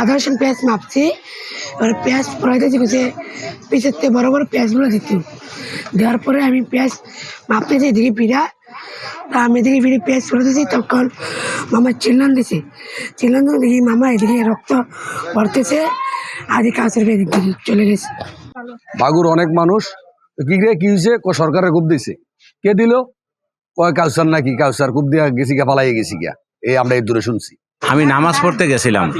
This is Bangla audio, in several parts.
আধা রসুন পেঁয়াজ মাপছি, এবার পেঁয়াজ পড়াইতেছি কিছু পিছের থেকে বড় বড় পেঁয়াজগুলো দিতে দেওয়ার পরে আমি পেঁয়াজ মাপতেছি এদিকে পিড়া তা আমি এদিকে ফিরে পেঁয়াজ পড়াতেছি তখন মামা চিল্লান দিছে। চিল্লান দিয়ে দেখি মামা এদিকে রক্ত পড়তেছে, আদি কাছের এদিকে চলে গেছে। বাগুর অনেক মানুষ, কি রে, কি হয়েছে সরকারের খুব দিছে। কে দিল? কয় কাউসার নাকি? কাউসার খুব দিয়া গেছি গা পালাই গেছি গিয়া। এই আমরা এই দূরে শুনছি। আমি নামাজ পড়তে গেছিলাম।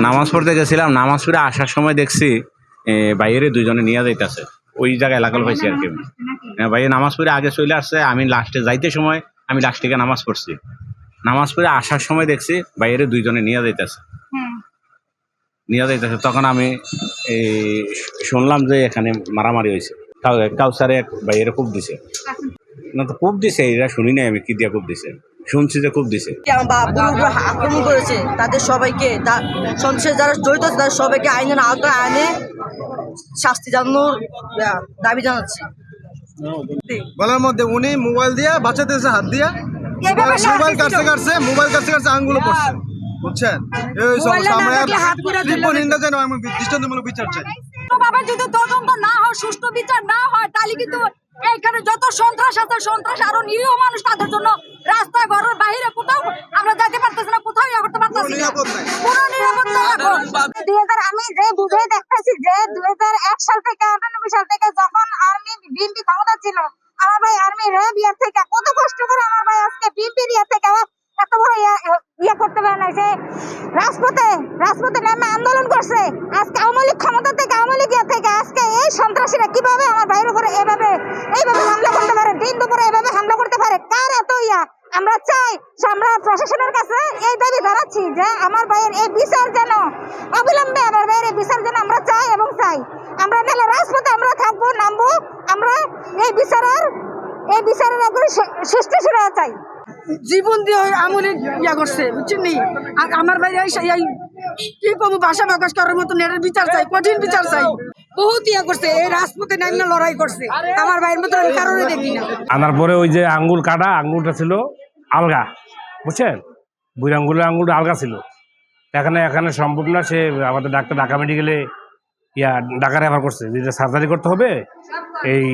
নামাজ পড়তে গেছিলাম নামাজ পড়ে আসার সময় দেখছি বাইরে দুজনে নিয়ে যাইতেছে। ওই জায়গায় এলাকাল পাইছি আর কি। হ্যাঁ, ভাই নামাজ পড়ে আগে চলে আসছে আমি লাস্টে যাইতে সময় আমি লাস্ট থেকে নামাজ পড়ছি। নামাজ পড়ে আসার সময় দেখছি বাইরে দুইজনে নিয়ে যাইতেছে। নিয়ে যাইতেছে তখন আমি এই শুনলাম যে এখানে মারামারি হয়েছে। কাউ- কাউসারে এক বাইরে খুব দিছে। না তো খুব দিছে এরা শুনি নাই আমি কি দিয়া খুব দিছে। শুনছি যে খুব দিছে। আক্রমণ করেছে তাদের সবাইকে তা- সন্ত্রাসে যারা জড়িত আছে তাদের সবাইকে আইনের আওতায় আইনে শাস্তি জানানোর দাবি জানাচ্ছি। গলার মধ্যে উনি মোবাইল দিয়ে বাঁচাতেছে হাত দিয়ে মোবাইল ছিল। কাটছে মোবাইল কাটতে কাটছে আঙ্গুলো পড়ছে। বুঝছেন? এই সমস্যা আমরা তীব্র নিন্দা জানো আমি দৃষ্টান্তমূলক বিচার চাই ভাবে যদি তদন্ত না হয় সুষ্ঠু বিচার না হয় তাহলে কিন্তু এইখানে যত সন্ত্রাস আছে সন্ত্রাস আরও নিরীহ মানুষ তাদের জন্য রাস্তা ঘরের বাহিরে কোথাও আমরা যেতে পারতেছি না কোথাও ইয়ে করতে পারতেছি না। নিরাপদ নিরাপত্তা এখন দুই হাজার আমি যে বুঝে দেখতেছি যে দুই হাজার এক সাল থেকে আটানব্বই সাল থেকে যখন আর্মি বিএনপি ক্ষমতা ছিল আমার ভাই আর্মি র্যাব ইয়ার থেকে কত কষ্ট করে আমার ভাই আজকে বিএনপির ইয়ার থেকে এত বড় ইয়া- করতে পারে না যে রাজপথে রাজপথে নেমে আন্দোলন করছে। আজকে আওয়ামী লীগ ক্ষমতা থেকে, আওয়ামী লীগ থেকে আজকে এই সন্ত্রাসীরা কীভাবে আমার ভাইয়ের উপরে এভাবে, এইভাবে হামলা করতে পারে, দিন দুপুরে এভাবে হামলা করতে পারে, কার এত ইয়া? আমরা চাই, আমরা প্রশাসনের কাছে এই দাবি জানাচ্ছি যে আমার ভাইয়ের এই বিচার যেন, অবিলম্বে আমার ভাইয়ের এই বিচার যেন আমরা চাই এবং চাই। আমরা নাহলে রাজপথে আমরা থাকব, নামবো, আমরা এই বিচারের এই বিচারের একবারে সুষ্ঠু সুরা চাই। জীবন দিয়ে আমলে ইয়া করছে, বুঝছেন নি? আর আমার বাইরে এই কি কম ভাষা প্রকাশ করার মতো নেটের বিচার চাই, কঠিন বিচার চাই। বহুত ইয়া করছে, এই রাজপথে নামিয়ে লড়াই করছে। আমার ভাইয়ের মতো আমি কারণে দেখি না। আনার পরে ওই যে আঙ্গুল কাটা, আঙ্গুলটা ছিল আলগা, বুঝছেন? বুড়ি আঙ্গুলের আঙ্গুলটা আলগা ছিল। এখানে এখানে সম্ভব না সে আমাদের ডাক্তার ঢাকা মেডিকেলে ইয়া ঢাকা রেফার করছে যেটা সার্জারি করতে হবে, এই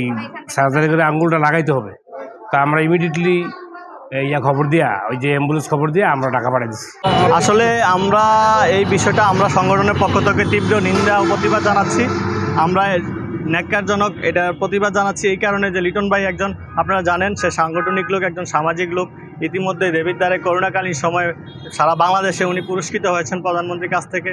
সার্জারি করে আঙ্গুলটা লাগাইতে হবে। তা আমরা ইমিডিয়েটলি ইয়া খবর দিয়া, ওই যে অ্যাম্বুলেন্স খবর দিয়ে আমরা ঢাকা পাঠিয়ে দিচ্ছি আসলে আমরা এই বিষয়টা আমরা সংগঠনের পক্ষ থেকে তীব্র নিন্দা ও প্রতিবাদ জানাচ্ছি। আমরা ন্যাক্কারজনক এটার প্রতিবাদ জানাচ্ছি এই কারণে যে লিটন ভাই একজন, আপনারা জানেন, সে সাংগঠনিক লোক, একজন সামাজিক লোক। ইতিমধ্যে দেবীর দ্বারে করোনাকালীন সময়ে সারা বাংলাদেশে উনি পুরস্কৃত হয়েছেন প্রধানমন্ত্রীর কাছ থেকে।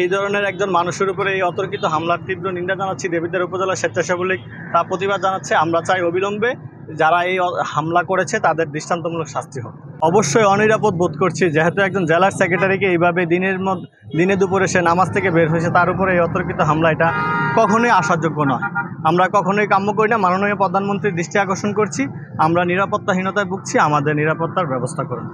এই ধরনের একজন মানুষের উপরে এই অতর্কিত হামলার তীব্র নিন্দা জানাচ্ছি দেবিদ্বার উপজেলা স্বেচ্ছাসেবক লীগ। তা প্রতিবাদ জানাচ্ছে, আমরা চাই অবিলম্বে যারা এই হামলা করেছে, তাদের দৃষ্টান্তমূলক শাস্তি হোক। অবশ্যই অনিরাপদ বোধ করছি, যেহেতু একজন জেলার সেক্রেটারিকে এইভাবে দিনের মধ্যে দিনে দুপুরে সে নামাজ থেকে বের হয়েছে, তার উপরে এই অতর্কিত হামলা এটা কখনোই আশাযোগ্য নয়। আমরা কখনোই কাম্য করি না, মাননীয় প্রধানমন্ত্রীর দৃষ্টি আকর্ষণ করছি, আমরা নিরাপত্তাহীনতায় ভুগছি, আমাদের নিরাপত্তার ব্যবস্থা করুন।